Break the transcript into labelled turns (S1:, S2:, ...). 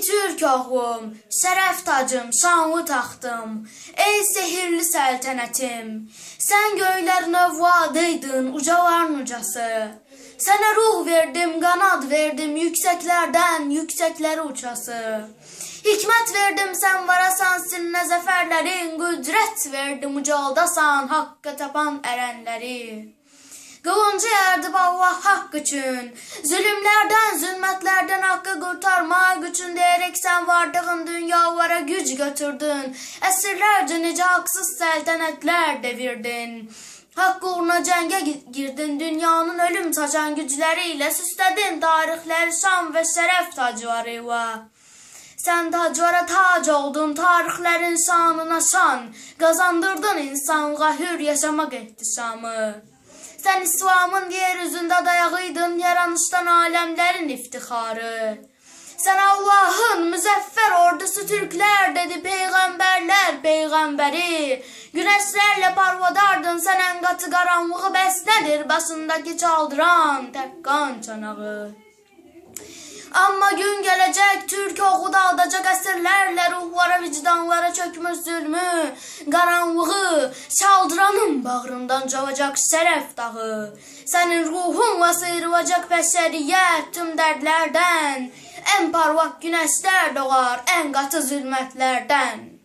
S1: Türk oğlum, şərəf tacım, şanlı taxtım, ey sehirli səltənətim, sən göylərin övladıydın, ucaların ucası. Sənə ruh verdim, qanad verdim, yüksəklərdən yüksəklərə uçası. Hikmət verdim, sən varasan sinnə zəfərlərin, qüdrət verdim, ucaldasan, haqqa tapan ərənləri. Qılıncı yerdib Allah haqq üçün. Zülümlərdən, zülmətlərdən haqqı qurtarmaq üçün deyərək sən vardığın dünyalara güc götürdün. Əsrlərcə necə haqsız səltənətlər devirdin. Haqq uğruna cəngə gi- girdin, dünyanın ölüm saçan gücləri ilə süslədin tarixləri şan və şərəf tacları ilə. Sən tacvara tac oldun, tarixlərin şanına şan, qazandırdın insanlığa hür yaşamaq ehtisamı. Sen İslam'ın yeryüzünde dayağıydın, yaranıştan alemlerin iftixarı. Sen Allah'ın müzeffer ordusu Türkler dedi peygamberler peygamberi. Güneşlerle parvadardın sen en katı karanlığı besnedir başındaki çaldıran tek kan çanağı. Ama gün gelecek Türk oğu dağıdacak esirlerle ruhlara vicdanlara çökmüş zulmü Karanlığı çaldıranın bağrından cavacak şeref dağı Senin ruhunla sıyrılacak beşeriyet tüm dertlerden En parlak güneşler doğar en katı zulmetlerden